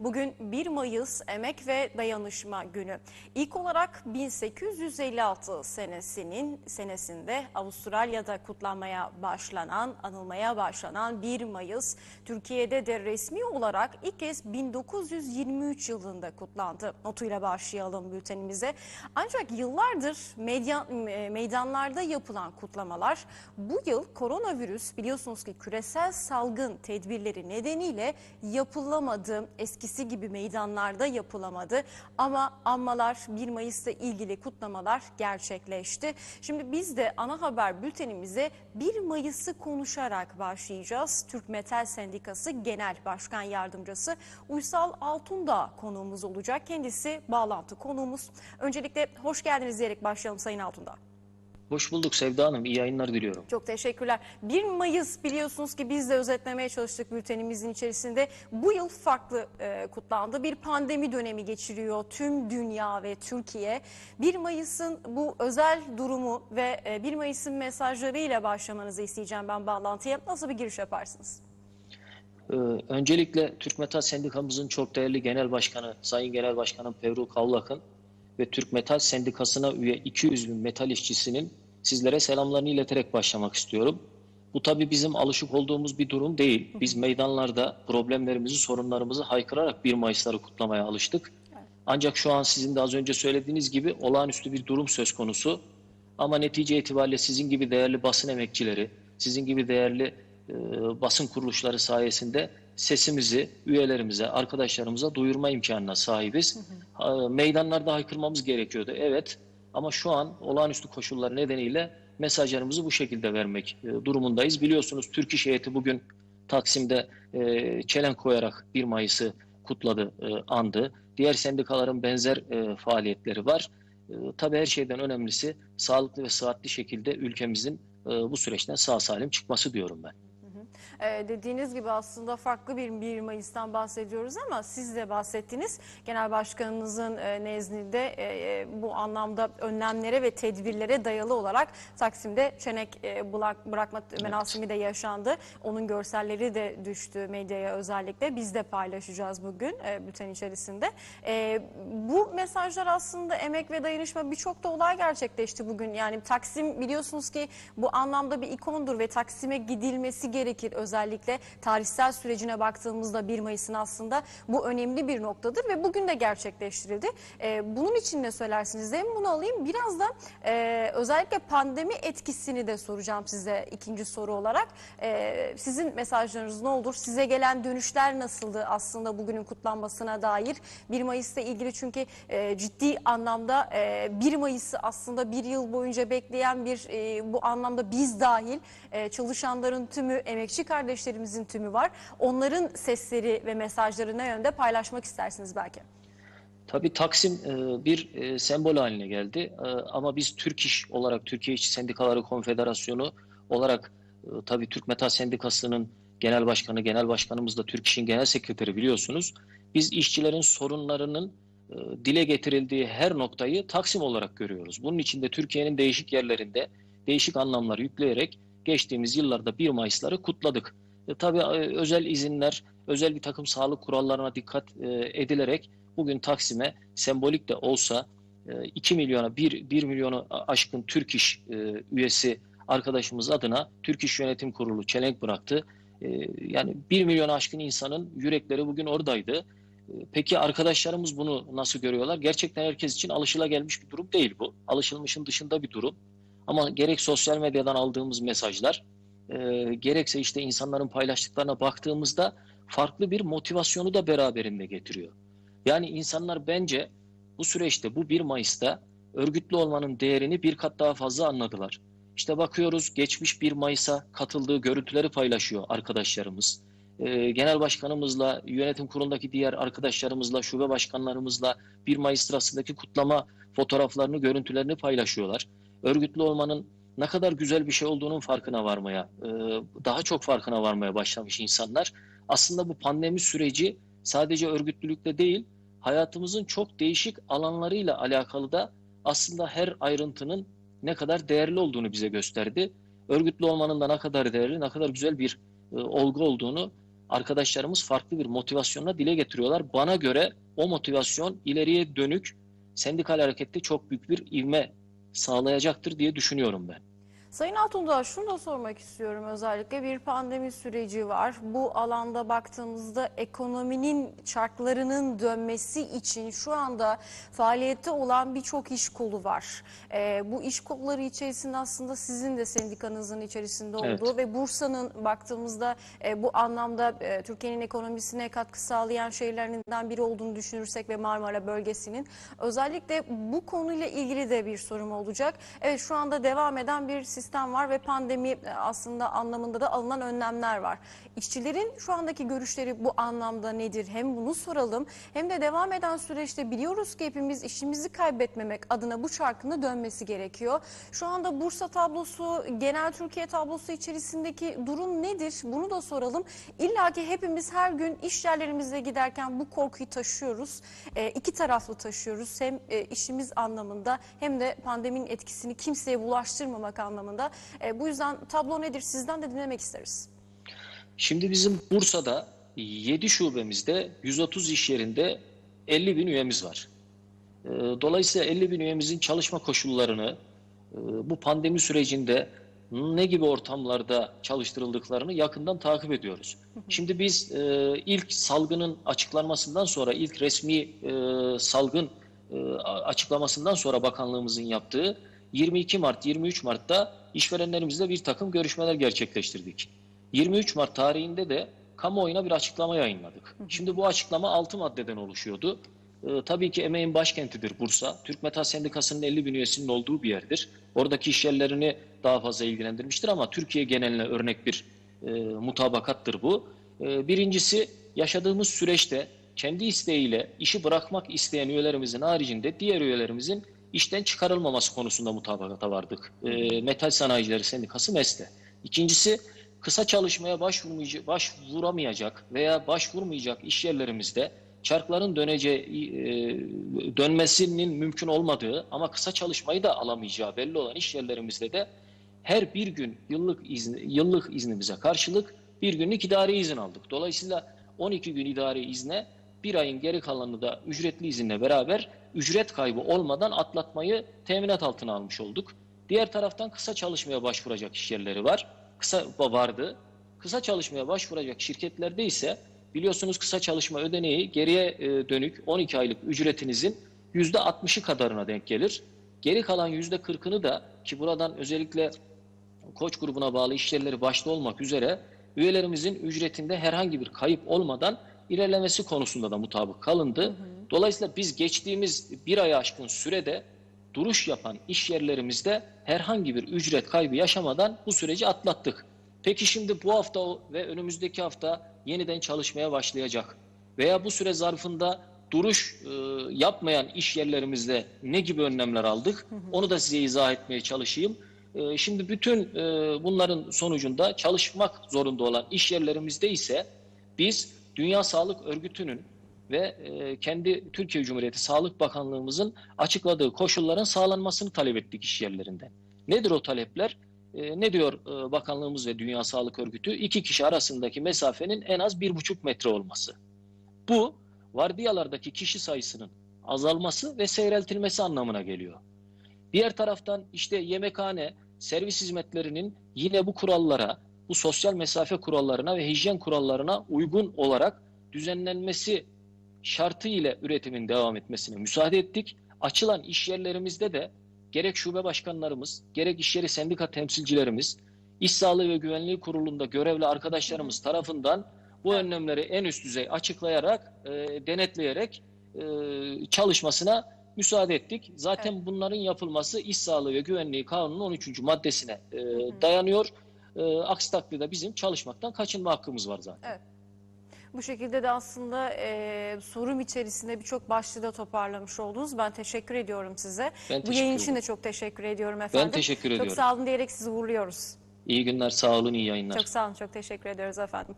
Bugün 1 Mayıs Emek ve Dayanışma Günü. İlk olarak 1856 senesinin senesinde Avustralya'da kutlanmaya başlanan, anılmaya başlanan 1 Mayıs Türkiye'de de resmi olarak ilk kez 1923 yılında kutlandı. Notuyla başlayalım bültenimize. Ancak yıllardır medya, e, meydanlarda yapılan kutlamalar bu yıl koronavirüs biliyorsunuz ki küresel salgın tedbirleri nedeniyle yapılamadı. Eskisi gibi meydanlarda yapılamadı ama anmalar 1 Mayıs'ta ilgili kutlamalar gerçekleşti. Şimdi biz de ana haber bültenimize 1 Mayıs'ı konuşarak başlayacağız. Türk Metal Sendikası Genel Başkan Yardımcısı Uysal Altundağ konuğumuz olacak. Kendisi bağlantı konuğumuz. Öncelikle hoş geldiniz diyerek başlayalım Sayın Altundağ. Hoş bulduk Sevda Hanım. İyi yayınlar diliyorum. Çok teşekkürler. 1 Mayıs biliyorsunuz ki biz de özetlemeye çalıştık bültenimizin içerisinde. Bu yıl farklı e, kutlandı. Bir pandemi dönemi geçiriyor tüm dünya ve Türkiye. 1 Mayıs'ın bu özel durumu ve e, 1 Mayıs'ın mesajlarıyla başlamanızı isteyeceğim ben bağlantıya. Nasıl bir giriş yaparsınız? Ee, öncelikle Türk Metal Sendikamızın çok değerli Genel Başkanı, Sayın Genel Başkanım Fevru Kavlak'ın ve Türk Metal Sendikası'na üye 200 bin metal işçisinin sizlere selamlarını ileterek başlamak istiyorum. Bu tabii bizim alışık olduğumuz bir durum değil. Biz meydanlarda problemlerimizi, sorunlarımızı haykırarak 1 Mayıs'ları kutlamaya alıştık. Ancak şu an sizin de az önce söylediğiniz gibi olağanüstü bir durum söz konusu. Ama netice itibariyle sizin gibi değerli basın emekçileri, sizin gibi değerli e, basın kuruluşları sayesinde sesimizi üyelerimize, arkadaşlarımıza duyurma imkanına sahibiz. E, meydanlarda haykırmamız gerekiyordu, evet. Ama şu an olağanüstü koşullar nedeniyle mesajlarımızı bu şekilde vermek e, durumundayız. Biliyorsunuz Türk İş Heyeti bugün Taksim'de e, çelenk koyarak 1 Mayıs'ı kutladı, e, andı. Diğer sendikaların benzer e, faaliyetleri var. E, tabii her şeyden önemlisi sağlıklı ve sıhhatli şekilde ülkemizin e, bu süreçten sağ salim çıkması diyorum ben. Ee, dediğiniz gibi aslında farklı bir 1 Mayıs'tan bahsediyoruz ama siz de bahsettiniz. Genel Başkanınızın e, nezdinde e, e, bu anlamda önlemlere ve tedbirlere dayalı olarak Taksim'de çenek e, bırak, bırakma merasimi de yaşandı. Onun görselleri de düştü medyaya özellikle. Biz de paylaşacağız bugün e, bülten içerisinde. E, bu mesajlar aslında emek ve dayanışma birçok da olay gerçekleşti bugün. Yani Taksim biliyorsunuz ki bu anlamda bir ikondur ve Taksim'e gidilmesi gerekir özellikle tarihsel sürecine baktığımızda 1 Mayıs'ın aslında bu önemli bir noktadır ve bugün de gerçekleştirildi. Ee, bunun için ne söylersiniz? Hem bunu alayım biraz da e, özellikle pandemi etkisini de soracağım size ikinci soru olarak. Ee, sizin mesajlarınız ne olur? Size gelen dönüşler nasıldı aslında bugünün kutlanmasına dair? 1 Mayıs'la ilgili çünkü e, ciddi anlamda e, 1 Mayıs'ı aslında bir yıl boyunca bekleyen bir e, bu anlamda biz dahil e, çalışanların tümü, emekçi kardeşlerimizin tümü var. Onların sesleri ve mesajları ne yönde paylaşmak istersiniz belki? Tabii Taksim e, bir e, sembol haline geldi E, ama biz Türk İş olarak Türkiye İşçi Sendikaları Konfederasyonu olarak tabii Türk Metal Sendikası'nın genel başkanı, genel başkanımız da Türk İş'in genel sekreteri biliyorsunuz. Biz işçilerin sorunlarının dile getirildiği her noktayı Taksim olarak görüyoruz. Bunun için de Türkiye'nin değişik yerlerinde değişik anlamlar yükleyerek geçtiğimiz yıllarda 1 Mayıs'ları kutladık. E, tabii e, özel izinler, özel bir takım sağlık kurallarına dikkat e, edilerek bugün Taksim'e sembolik de olsa e, 2 milyona 1, 1 milyonu aşkın Türk İş e, üyesi arkadaşımız adına Türk İş Yönetim Kurulu çelenk bıraktı. E, yani 1 milyon aşkın insanın yürekleri bugün oradaydı. E, Peki arkadaşlarımız bunu nasıl görüyorlar? Gerçekten herkes için alışılagelmiş bir durum değil bu. Alışılmışın dışında bir durum. Ama gerek sosyal medyadan aldığımız mesajlar, e, gerekse işte insanların paylaştıklarına baktığımızda farklı bir motivasyonu da beraberinde getiriyor. Yani insanlar bence bu süreçte, bu 1 Mayıs'ta örgütlü olmanın değerini bir kat daha fazla anladılar. İşte bakıyoruz geçmiş 1 Mayıs'a katıldığı görüntüleri paylaşıyor arkadaşlarımız. E, genel başkanımızla, yönetim kurulundaki diğer arkadaşlarımızla, şube başkanlarımızla 1 Mayıs sırasındaki kutlama fotoğraflarını, görüntülerini paylaşıyorlar örgütlü olmanın ne kadar güzel bir şey olduğunun farkına varmaya, e, daha çok farkına varmaya başlamış insanlar. Aslında bu pandemi süreci sadece örgütlülükle değil, hayatımızın çok değişik alanlarıyla alakalı da aslında her ayrıntının ne kadar değerli olduğunu bize gösterdi. Örgütlü olmanın da ne kadar değerli, ne kadar güzel bir e, olgu olduğunu arkadaşlarımız farklı bir motivasyonla dile getiriyorlar. Bana göre o motivasyon ileriye dönük sendikal harekette çok büyük bir ivme sağlayacaktır diye düşünüyorum ben. Sayın Altundağ şunu da sormak istiyorum özellikle bir pandemi süreci var. Bu alanda baktığımızda ekonominin çarklarının dönmesi için şu anda faaliyette olan birçok iş kolu var. Ee, bu iş kolları içerisinde aslında sizin de sendikanızın içerisinde olduğu Evet. ve Bursa'nın baktığımızda e, bu anlamda e, Türkiye'nin ekonomisine katkı sağlayan şeylerinden biri olduğunu düşünürsek ve Marmara bölgesinin özellikle bu konuyla ilgili de bir sorum olacak. Evet şu anda devam eden bir sistem var ve pandemi e, aslında anlamında da alınan önlemler var. İşçilerin şu andaki görüşleri bu anlamda nedir? Hem bunu soralım hem de devam eden süreçte biliyoruz ki hepimiz işimizi kaybetmemek adına bu çarkın da dönmesi gerekiyor. Şu anda Bursa tablosu, genel Türkiye tablosu içerisindeki durum nedir? Bunu da soralım. İlla ki hepimiz her gün iş yerlerimize giderken bu korkuyu taşıyoruz. E, iki taraflı taşıyoruz. Hem e, işimiz anlamında hem de pandeminin etkisini kimseye bulaştırmamak anlamında. E, bu yüzden tablo nedir? Sizden de dinlemek isteriz. Şimdi bizim Bursa'da 7 şubemizde 130 iş yerinde 50 bin üyemiz var. Ee, Dolayısıyla 50 bin üyemizin çalışma koşullarını e, bu pandemi sürecinde ne gibi ortamlarda çalıştırıldıklarını yakından takip ediyoruz. Şimdi biz e, ilk salgının açıklanmasından sonra ilk resmi e, salgın e, açıklamasından sonra bakanlığımızın yaptığı 22 Mart 23 Mart'ta işverenlerimizle bir takım görüşmeler gerçekleştirdik. 23 Mart tarihinde de kamuoyuna bir açıklama yayınladık. Şimdi bu açıklama 6 maddeden oluşuyordu. Ee, tabii ki emeğin başkentidir Bursa. Türk Metal Sendikası'nın 50 bin üyesinin olduğu bir yerdir. Oradaki iş yerlerini daha fazla ilgilendirmiştir ama Türkiye geneline örnek bir e, mutabakattır bu. E, birincisi yaşadığımız süreçte kendi isteğiyle işi bırakmak isteyen üyelerimizin haricinde diğer üyelerimizin işten çıkarılmaması konusunda mutabakata vardık. E, Metal Sanayicileri Sendikası MES'te. İkincisi kısa çalışmaya başvuramayacak veya başvurmayacak iş yerlerimizde çarkların döneceği, e, dönmesinin mümkün olmadığı ama kısa çalışmayı da alamayacağı belli olan iş yerlerimizde de her bir gün yıllık izni, yıllık iznimize karşılık bir günlük idari izin aldık. Dolayısıyla 12 gün idari izne bir ayın geri kalanını da ücretli izinle beraber ücret kaybı olmadan atlatmayı teminat altına almış olduk. Diğer taraftan kısa çalışmaya başvuracak iş yerleri var. Kısa vardı. Kısa çalışmaya başvuracak şirketlerde ise biliyorsunuz kısa çalışma ödeneği geriye e, dönük 12 aylık ücretinizin %60'ı kadarına denk gelir. Geri kalan %40'ını da ki buradan özellikle koç grubuna bağlı iş yerleri başta olmak üzere üyelerimizin ücretinde herhangi bir kayıp olmadan ilerlemesi konusunda da mutabık kalındı. Dolayısıyla biz geçtiğimiz bir aya aşkın sürede duruş yapan iş yerlerimizde herhangi bir ücret kaybı yaşamadan bu süreci atlattık. Peki şimdi bu hafta ve önümüzdeki hafta yeniden çalışmaya başlayacak veya bu süre zarfında duruş e, yapmayan iş yerlerimizde ne gibi önlemler aldık? Onu da size izah etmeye çalışayım. E, şimdi bütün e, bunların sonucunda çalışmak zorunda olan iş yerlerimizde ise biz Dünya Sağlık Örgütü'nün ve e, kendi Türkiye Cumhuriyeti Sağlık Bakanlığımızın açıkladığı koşulların sağlanmasını talep ettik iş yerlerinden. Nedir o talepler? E, ne diyor e, bakanlığımız ve Dünya Sağlık Örgütü? İki kişi arasındaki mesafenin en az bir buçuk metre olması. Bu vardiyalardaki kişi sayısının azalması ve seyreltilmesi anlamına geliyor. Diğer taraftan işte yemekhane, servis hizmetlerinin yine bu kurallara, bu sosyal mesafe kurallarına ve hijyen kurallarına uygun olarak düzenlenmesi şartı ile üretimin devam etmesine müsaade ettik. Açılan iş yerlerimizde de gerek şube başkanlarımız, gerek iş yeri sendika temsilcilerimiz, İş Sağlığı ve Güvenliği Kurulu'nda görevli arkadaşlarımız tarafından bu önlemleri en üst düzey açıklayarak, e, denetleyerek e, çalışmasına müsaade ettik. Zaten bunların yapılması İş Sağlığı ve Güvenliği Kanunu'nun 13. maddesine e, dayanıyor. E, aksi takdirde bizim çalışmaktan kaçınma hakkımız var zaten. Evet. Bu şekilde de aslında e, sorum içerisinde birçok başlığı da toparlamış oldunuz. Ben teşekkür ediyorum size. Ben Bu teşekkür yayın için de çok teşekkür ediyorum efendim. teşekkür Çok ediyorum. sağ olun diyerek sizi uğurluyoruz. İyi günler, sağ olun, iyi yayınlar. Çok sağ olun, çok teşekkür ediyoruz efendim.